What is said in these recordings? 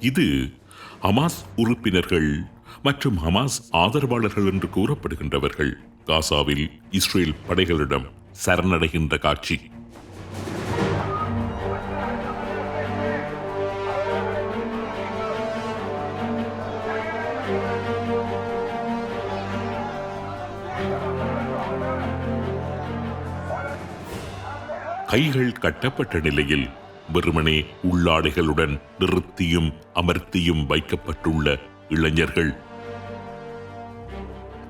இது ஹமாஸ் உறுப்பினர்கள் மற்றும் ஹமாஸ் ஆதரவாளர்கள் என்று கூறப்படுகின்றவர்கள். காசாவில் இஸ்ரேல் படைகளிடம் சரணடைகின்ற காட்சி. கைகள் கட்டப்பட்ட நிலையில் வெறுமனே உள்ளாடைகளுடன் நிறுத்தியும் அமர்த்தியும் வைக்கப்பட்டுள்ள இளைஞர்கள்.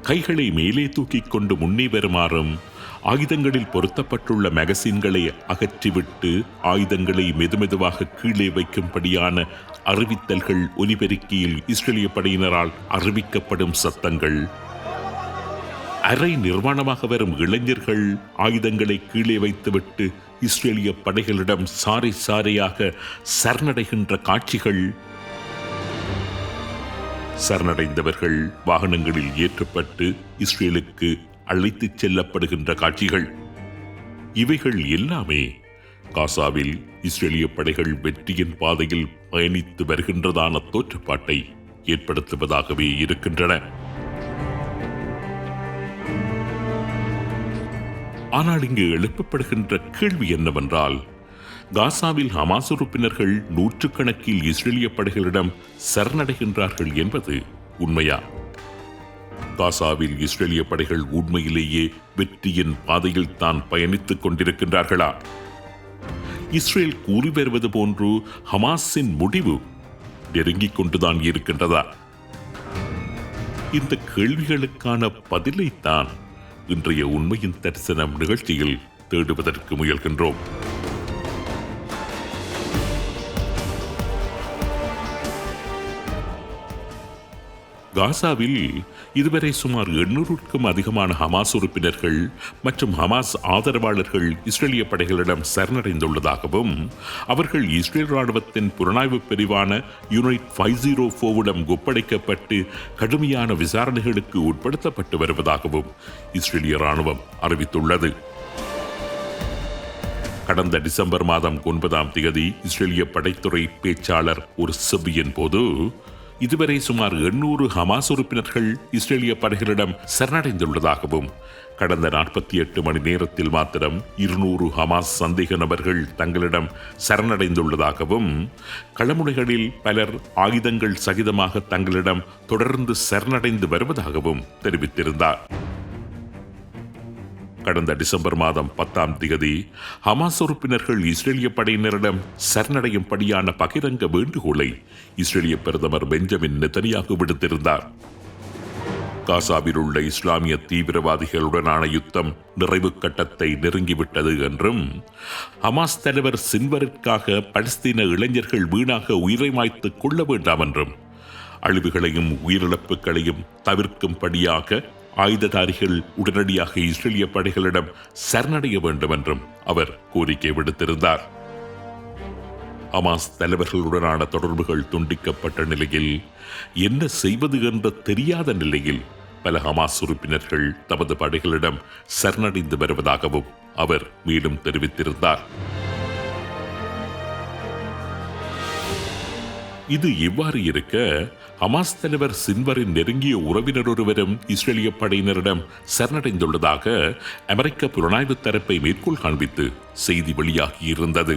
கைகளை மேலே தூக்கிக் கொண்டு முன்னே வருமாறும் ஆயுதங்களில் பொருத்தப்பட்டுள்ள மேகசின்களை அகற்றிவிட்டு ஆயுதங்களை மெதுமெதுவாக கீழே வைக்கும்படியான அறிவித்தல்கள் ஒலிபெருக்கியில் இஸ்ரேலிய படையினரால் அறிவிக்கப்படும் சத்தங்கள். அரை நிர்வாணமாக வரும் இளைஞர்கள் ஆயுதங்களை கீழே வைத்துவிட்டு இஸ்ரேலிய படைகளிடம் சாரி சாரையாக சரணடைகின்ற காட்சிகள். சரணடைந்தவர்கள் வாகனங்களில் ஏற்றப்பட்டு இஸ்ரேலுக்கு அழைத்துச் செல்லப்படுகின்ற காட்சிகள். இவைகள் எல்லாமே காசாவில் இஸ்ரேலிய படைகள் வெற்றியின் பாதையில் பயணித்து வருகின்றதான தோற்றுப்பாட்டை ஏற்படுத்துவதாகவே இருக்கின்றன. ஆனால் இங்கு எழுப்பப்படுகின்ற கேள்வி என்னவென்றால் காசாவில் ஹமாஸ் உறுப்பினர்கள் நூற்றுக்கணக்கில் இஸ்ரேலிய படைகளிடம் சரணடைகின்றார்கள் என்பது உண்மையா? காசாவில் இஸ்ரேலிய படைகள் உண்மையிலேயே வெற்றியின் பாதையில் தான் பயணித்துக் கொண்டிருக்கின்றார்களா? இஸ்ரேல் கூறி வருவது போன்று ஹமாஸின் முடிவு நெருங்கிக் கொண்டுதான் இருக்கின்றதா? இந்த கேள்விகளுக்கான பதிலைத்தான் இன்றைய உண்மையின் தரிசனம் நிகழ்ச்சியில் தேடுவதற்கு முயல்கின்றோம். காசாவில் இதுவரை சுமார் எண்ணூறுக்கும் அதிகமான ஹமாஸ் உறுப்பினர்கள் மற்றும் ஹமாஸ் ஆதரவாளர்கள் இஸ்ரேலிய படைகளிடம் சரணடைந்துள்ளதாகவும் அவர்கள் இஸ்ரேல் ராணுவத்தின் புலனாய்வு பிரிவான யூனிட் ஃபைவ் ஜீரோ ஃபோவிடம் ஒப்படைக்கப்பட்டு கடுமையான விசாரணைகளுக்கு உட்படுத்தப்பட்டு வருவதாகவும் இஸ்ரேலிய ராணுவம் அறிவித்துள்ளது. கடந்த டிசம்பர் மாதம் ஒன்பதாம் தேதி இஸ்ரேலிய படைத்துறை பேச்சாளர் ஒரு செவ்வியின் போது இதுவரை சுமார் எண்ணூறு ஹமாஸ் உறுப்பினர்கள் இஸ்ரேலிய படைகளிடம் சரணடைந்துள்ளதாகவும் கடந்த நாற்பத்தி எட்டு மணி நேரத்தில் மாத்திரம் இருநூறு ஹமாஸ் சந்தேக நபர்கள் தங்களிடம் சரணடைந்துள்ளதாகவும் களமுனைகளில் பலர் ஆயுதங்கள் சகிதமாக தங்களிடம் தொடர்ந்து சரணடைந்து வருவதாகவும் தெரிவித்திருந்தார். கடந்த டிசம்பர் மாதம் பத்தாம் திகதி ஹமாஸ் உறுப்பினர்கள் இஸ்ரேலிய படையினரிடம் சரணடையும்படியான பகிரங்க வேண்டுகோளை இஸ்ரேலிய பிரதமர் பெஞ்சமின் நெத்தனியாக விடுத்திருந்தார். காசாவில் உள்ள இஸ்லாமிய தீவிரவாதிகளுடனான யுத்தம் நிறைவு கட்டத்தை நெருங்கிவிட்டது என்றும் ஹமாஸ் தலைவர் சின்வரிற்காக பலஸ்தீன இளைஞர்கள் வீணாக உயிரை மாய்த்து கொள்ள வேண்டாம் என்றும் அழிவுகளையும் உயிரிழப்புகளையும் தவிர்க்கும்படியாக ஆயுததாரிகள் உடனடியாக இஸ்ரேலிய படைகளிடம் சரணடைய வேண்டும் என்றும் அவர் கோரிக்கை விடுத்திருந்தார். ஹமாஸ் தலைவர்களுடனான தொடர்புகள் துண்டிக்கப்பட்ட நிலையில் என்ன செய்வது என்ற தெரியாத நிலையில் பல ஹமாஸ் உறுப்பினர்கள் தமது படைகளிடம் சரணடைந்து வருவதாகவும் அவர் மேலும் தெரிவித்திருந்தார். இது இவ்வாறு இருக்க ஹமாஸ் தலைவர் சின்வரின் நெருங்கிய உறவினர் ஒருவரும் இஸ்ரேலிய படையினரிடம் சரணடைந்துள்ளதாக அமெரிக்க புலனாய்வு தரப்பை மேற்கோள் காண்பித்து செய்தி வெளியாகியிருந்தது.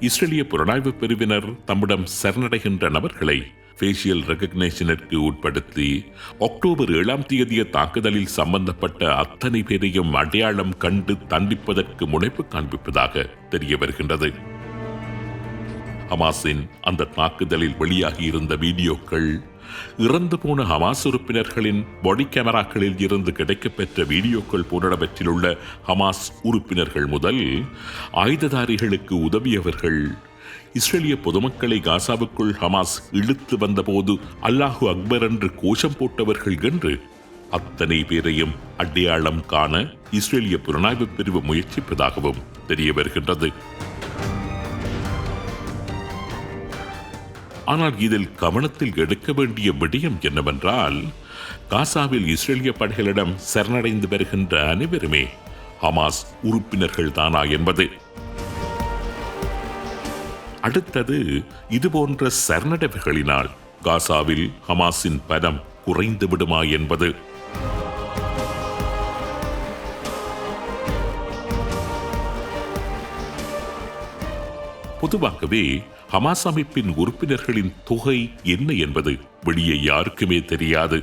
இஸ்ரேலிய புலனாய்வு பிரிவினர் தம்மிடம் சரணடைகின்ற நபர்களை ஃபேஷியல் ரெகக்னேஷனிற்கு உட்படுத்தி அக்டோபர் ஏழாம் தேதிய தாக்குதலில் சம்பந்தப்பட்ட அத்தனை பேரையும் அடையாளம் கண்டு தண்டிப்பதற்கு முனைப்பு காண்பிப்பதாக தெரிய வருகின்றது ஹமாஸின் அந்த தாக்குதலில் வெளியாகி இருந்த வீடியோக்கள் இறந்து போன ஹமாஸ் உறுப்பினர்களின் பாடி கேமராக்களில் இருந்து கிடைக்கப்பெற்ற வீடியோக்கள் போன்றவற்றில் உள்ள ஹமாஸ் உறுப்பினர்கள் முதல் ஆயுததாரிகளுக்கு உதவியவர்கள். இஸ்ரேலிய பொதுமக்களை காசாவுக்குள் ஹமாஸ் இழுத்து வந்தபோது அல்லாஹு அக்பர் என்று கோஷம் போட்டவர்கள் என்று அத்தனை பேரையும் அடையாளம் காண இஸ்ரேலிய புலனாய்வு பிரிவு முயற்சிப்பதாகவும் தெரிய வருகின்றது. ஆனால் இதில் கவனத்தில் எடுக்க வேண்டிய விடயம் என்னவென்றால் காசாவில் இஸ்ரேலிய படைகளிடம் சரணடைந்து வருகின்ற அனைவருமே ஹமாஸ் உறுப்பினர்கள் தானா என்பது. அடுத்தது இதுபோன்ற சரணடைவுகளினால் காசாவில் ஹமாஸின் பலம் குறைந்து விடுமா என்பது. பொதுவாகவே ஹமாஸ் அமைப்பின் உறுப்பினர்களின் தொகை என்ன என்பது வெளியே யாருக்குமே தெரியாது.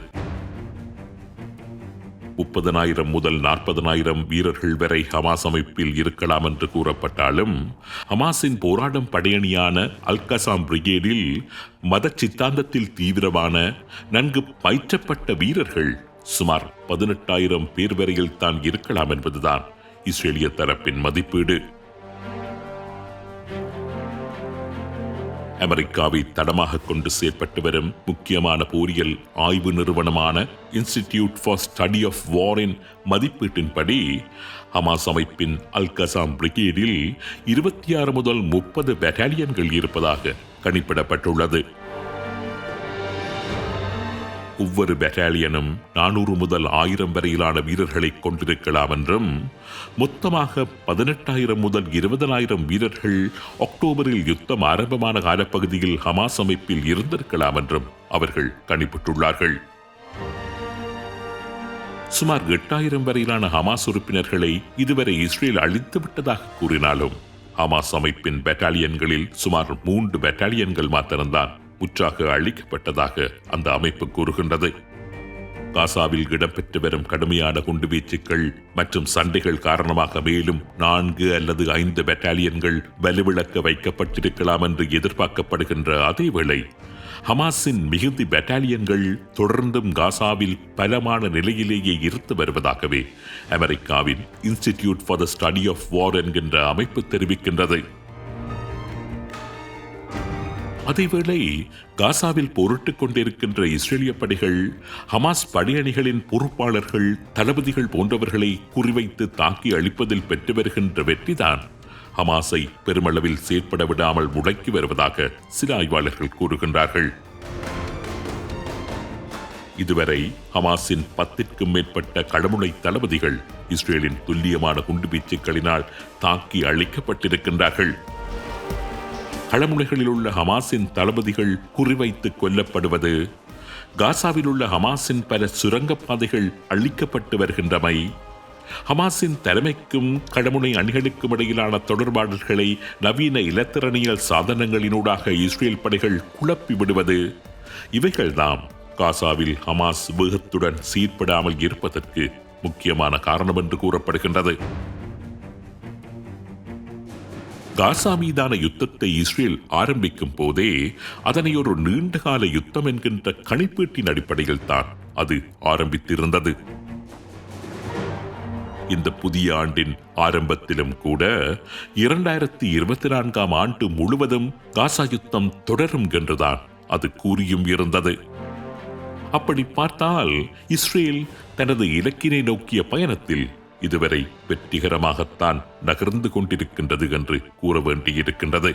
முப்பதனாயிரம் முதல் நாற்பதனாயிரம் வீரர்கள் வரை ஹமாஸ் அமைப்பில் இருக்கலாம் என்று கூறப்பட்டாலும் ஹமாஸின் போராடும் படையணியான அல்கசாம் பிரிகேடில் மத சித்தாந்தத்தில் தீவிரமான நன்கு பயிற்றப்பட்ட வீரர்கள் சுமார் பதினெட்டாயிரம் பேர் வரையில் தான் இருக்கலாம் என்பதுதான் இஸ்ரேலிய தரப்பின் மதிப்பீடு. அமெரிக்காவை தடமாக கொண்டு செயற்பட்டு வரும் முக்கியமான போரியல் ஆய்வு நிறுவனமான இன்ஸ்டிடியூட் ஃபார் ஸ்டடி ஆஃப் வாரின் மதிப்பீட்டின்படி ஹமாஸ் அமைப்பின் அல் கசாம் பிரிகேடில் இருபத்தி ஆறு முதல் முப்பது பெட்டாலியன்கள் இருப்பதாக கணிப்பிடப்பட்டுள்ளது. ஒவ்வொரு பெட்டாலியனும் நானூறு முதல் ஆயிரம் வரையிலான வீரர்களை கொண்டிருக்கலாம் என்றும் மொத்தமாக பதினெட்டாயிரம் முதல் இருபதனாயிரம் வீரர்கள் அக்டோபரில் யுத்தம் ஆரம்பமான காலப்பகுதியில் ஹமாஸ் அமைப்பில் இருந்திருக்கலாம் என்றும் அவர்கள் கணிப்பிட்டுள்ளார்கள். சுமார் எட்டாயிரம் வரையிலான ஹமாஸ் உறுப்பினர்களை இதுவரை இஸ்ரேல் அழித்து விட்டதாக கூறினாலும் ஹமாஸ் அமைப்பின் பெட்டாலியன்களில் சுமார் மூன்று பெட்டாலியன்கள் மாத்திரம்தான் முற்றாக அழிக்கப்பட்டதாக அந்த அமைப்பு கூறுகின்றது. காசாவில் இடம்பெற்று வரும் கடுமையான குண்டுவீச்சுக்கள் மற்றும் சண்டைகள் காரணமாக மேலும் நான்கு அல்லது ஐந்து பெட்டாலியன்கள் வலுவிளக்க வைக்கப்பட்டிருக்கலாம் என்று எதிர்பார்க்கப்படுகின்ற அதேவேளை ஹமாஸின் மிகுதி பெட்டாலியன்கள் தொடர்ந்தும் காசாவில் பலமான நிலையிலேயே இருந்து வருவதாகவே அமெரிக்காவின் institute for the study of war என்கின்ற அமைப்பு தெரிவிக்கின்றது. அதேவேளை காசாவில் போரிட்டுக் கொண்டிருக்கின்ற இஸ்ரேலிய படைகள் ஹமாஸ் படையணிகளின் பொறுப்பாளர்கள் தளபதிகள் போன்றவர்களை குறிவைத்து தாக்கி அழிப்பதில் பெற்று வருகின்ற வெற்றிதான் ஹமாஸை பெருமளவில் செயற்பட விடாமல் முடக்கி வருவதாக சில ஆய்வாளர்கள் கூறுகின்றார்கள். இதுவரை ஹமாஸின் பத்திற்கும் மேற்பட்ட கடமுனை தளபதிகள் இஸ்ரேலின் துல்லியமான குண்டுவீச்சுக்களினால் தாக்கி அழிக்கப்பட்டிருக்கின்றார்கள். களமுனைகளில் உள்ள ஹமாஸின் தளபதிகள் குறிவைத்து கொல்லப்படுவது. காசாவில் உள்ள ஹமாஸின் பல சுரங்கப்பாதைகள் அழிக்கப்பட்டு வருகின்றமை. ஹமாஸின் தலைமைக்கும் கடமுனை அணிகளுக்கும் இடையிலான தொடர்பாடல்களை நவீன இலத்திரனியல் சாதனங்களினூடாக இஸ்ரேல் படைகள் குழப்பி விடுவது. இவைகள்தாம் காசாவில் ஹமாஸ் வேகத்துடன் சீர்படாமல் இருப்பதற்கு முக்கியமான காரணம் என்று கூறப்படுகின்றது. காசா மீதான யுத்தத்தை இஸ்ரேல் ஆரம்பிக்கும் போதே அதனை ஒரு நீண்டகால யுத்தம் என்கின்ற கணிப்பீட்டின் அடிப்படையில் தான் அது ஆரம்பித்திருந்தது. இந்த புதிய ஆண்டின் ஆரம்பத்திலும் கூட இரண்டாயிரத்தி இருபத்தி நான்காம் ஆண்டு முழுவதும் காசா யுத்தம் தொடரும் என்றுதான் அது கூறியும் இருந்தது. அப்படி பார்த்தால் இஸ்ரேல் தனது இலக்கினை நோக்கிய பயணத்தில் இதுவரை வெற்றிகரமாகத்தான் நகர்ந்து கொண்டிருக்கின்றது என்று கூற வேண்டியிருக்கின்றது.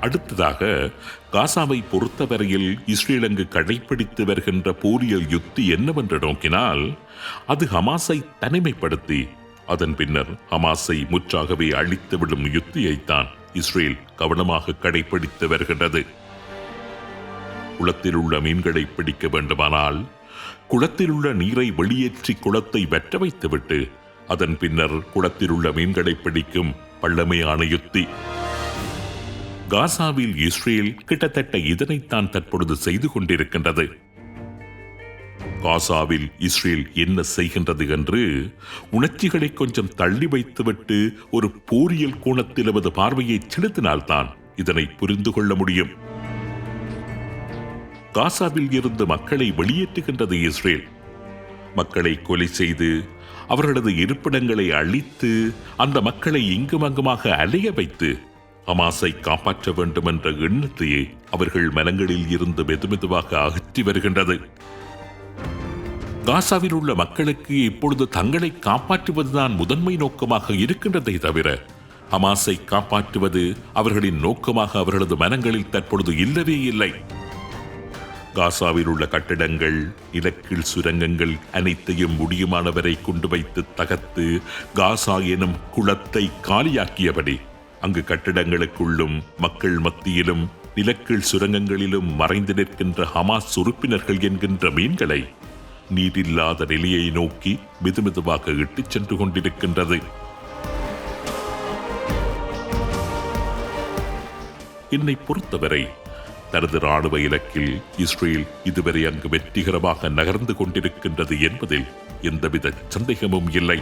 அடுத்ததாக காசாவை பொறுத்தவரையில் இஸ்ரேல் அங்கு கடைபிடித்து வருகின்ற போரியல் யுத்தி என்னவென்று நோக்கினால் அது ஹமாஸை தனிமைப்படுத்தி அதன் பின்னர் ஹமாஸை முற்றாகவே அழித்துவிடும் யுத்தியைத்தான் இஸ்ரேல் கவனமாக கடைபிடித்து வருகின்றது. குளத்தில் உள்ள மீன்களை பிடிக்க வேண்டுமானால் குளத்திலுள்ள நீரை வெளியேற்றி குளத்தை வெற்ற வைத்துவிட்டு அதன் பின்னர் குளத்திலுள்ள மீன்களை பிடிக்கும் பள்ளமையான யுத்தி காசாவில் இஸ்ரேல் கிட்டத்தட்ட இதனைத்தான் தற்பொழுது செய்து கொண்டிருக்கின்றது. காசாவில் இஸ்ரேல் என்ன செய்கின்றது என்று உணர்ச்சிகளை கொஞ்சம் தள்ளி வைத்துவிட்டு ஒரு போரியல் கோணத்தில் நமது பார்வையை செலுத்தினால்தான் இதனை புரிந்து கொள்ள முடியும். காசாவில் இருந்து மக்களை வெளியேற்றுகின்றது இஸ்ரேல். மக்களை கொலை செய்து அவர்களது இருப்பிடங்களை அழித்து அந்த மக்களை இங்குமங்குமாக அலைய வைத்து அமாசை காப்பாற்ற வேண்டும் என்ற எண்ணத்தையே அவர்கள் மனங்களில் இருந்து மெதுமெதுவாக அகற்றி வருகின்றது. காசாவில் உள்ள மக்களுக்கு இப்பொழுது தங்களை காப்பாற்றுவதுதான் முதன்மை நோக்கமாக இருக்கின்றதை தவிர ஹமாஸை காப்பாற்றுவது அவர்களின் நோக்கமாக அவர்களது மனங்களில் தற்பொழுது இல்லவே இல்லை. காசாவில் உள்ள கட்டிடங்கள் நிலக்கீழ் சுரங்கங்கள் அனைத்தையும் முடியுமானவரை கொண்டு வைத்து தகர்த்து காசா எனும் குளத்தை காலியாக்கியபடி அங்கு கட்டிடங்களுக்குள்ளும் மக்கள் மத்தியிலும் நிலக்கீழ் சுரங்கங்களிலும் மறைந்து நிற்கின்ற ஹமாஸ் உறுப்பினர்கள் என்கின்ற மீன்களை நீரில்லாத நிலையை நோக்கி மெதுமெதுவாக இட்டுச் சென்று கொண்டிருக்கின்றது. என்னை பொறுத்தவரை தனது ராணுவ இலக்கில் இஸ்ரேல் இதுவரை அங்கு வெற்றிகரமாக நகர்ந்து கொண்டிருக்கின்றது என்பதில் எந்தவித சந்தேகமும் இல்லை.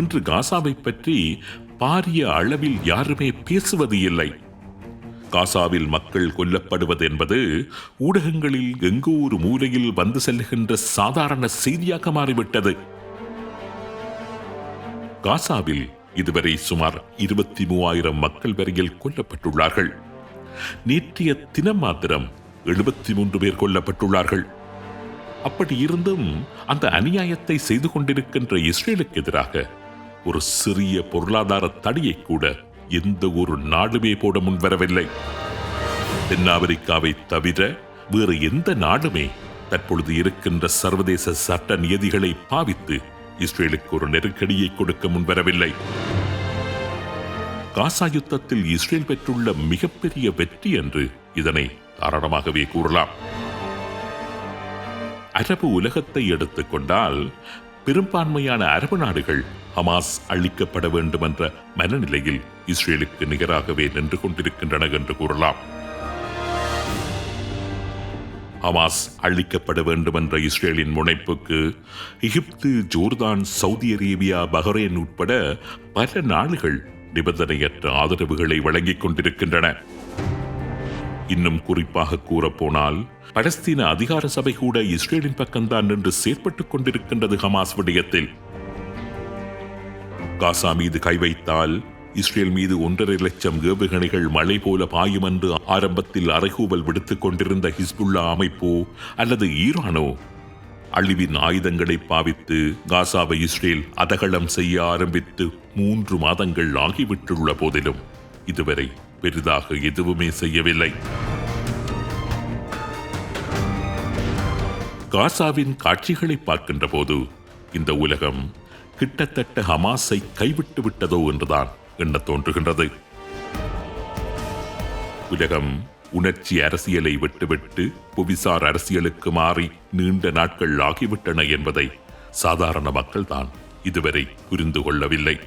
இன்று காசாவை பற்றி பாரிய அளவில் யாருமே பேசுவது இல்லை. காசாவில் மக்கள் கொல்லப்படுவது என்பது ஊடகங்களில் எங்கோ ஒரு மூலையில் வந்து செல்கின்ற சாதாரண செய்தியாக மாறிவிட்டது. காசாவில் இதுவரை சுமார் இருபத்தி மூவாயிரம் மக்கள் வரையில் கொல்லப்பட்டுள்ளார்கள். நேற்றைய தினம் மாத்திரம் எழுபத்தி மூன்று பேர் கொல்லப்பட்டுள்ளார்கள். அப்படி இருந்தும் அந்த அநியாயத்தை செய்து கொண்டிருக்கின்ற இஸ்ரேலுக்கு எதிராக ஒரு சிறிய பொருளாதார தடியை கூட எந்த ஒரு நாடுமே போட முன்வரவில்லை. தென்னாப்பிரிக்காவை தவிர வேறு எந்த நாடுமே தற்பொழுது இருக்கின்ற சர்வதேச சட்ட நியதிகளை பாவித்து இஸ்ரேலுக்கு ஒரு நெருக்கடியை கொடுக்க முன்வரவில்லை. காசா யுத்தத்தில் இஸ்ரேல் பெற்றுள்ள மிகப்பெரிய வெற்றி என்று இதனை தாராளமாகவே கூறலாம். அரபு உலகத்தை எடுத்துக்கொண்டால் பெரும்பான்மையான அரபு நாடுகள் ஹமாஸ் அழிக்கப்பட வேண்டும் என்ற மனநிலையில் இஸ்ரேலுக்கு நிகராகவே நின்று கொண்டிருக்கின்றன என்று கூறலாம். ஹமாஸ் அழிக்கப்பட வேண்டும் என்ற இஸ்ரேலின் முனைப்புக்கு Egypt Jordan Saudi Arabia Bahrain உட்பட பல நாடுகள் நிபந்தனையற்ற ஆதரவுகளை வழங்கிக் கொண்டிருக்கின்றன. இன்னும் குறிப்பாக கூறப்போனால் பலஸ்தீன அதிகார சபை கூட இஸ்ரேலின் பக்கம்தான் நின்று செயற்பட்டுக் கொண்டிருக்கின்றது ஹமாஸ் விடயத்தில். காசா மீது கை வைத்தால் இஸ்ரேல் மீது ஒன்றரை லட்சம் ஏவுகணைகள் மழை போல பாயும் என்று ஆரம்பத்தில் அறைகூவல் விடுத்துக் கொண்டிருந்த ஹிஸ்புல்லா அமைப்போ அல்லது ஈரானோ? அழிவின் ஆயுதங்களை பாவித்து காசாவை இஸ்ரேல் அதகளம் செய்ய ஆரம்பித்து மூன்று மாதங்கள் ஆகிவிட்டுள்ள போதிலும் இதுவரை பெரிதாக எதுவுமே செய்யவில்லை. காசாவின் காட்சிகளை பார்க்கின்ற போது இந்த உலகம் கிட்டத்தட்ட ஹமாஸை கைவிட்டு விட்டதோ என்றுதான் எண்ணத் தோன்றுகின்றது. உலகம் உணர்ச்சி அரசியலை விட்டுவிட்டு புவிசார் அரசியலுக்கு மாறி நீண்ட நாட்கள் ஆகிவிட்டன என்பதை சாதாரண மக்கள்தான் இதுவரை புரிந்து கொள்ளவில்லை.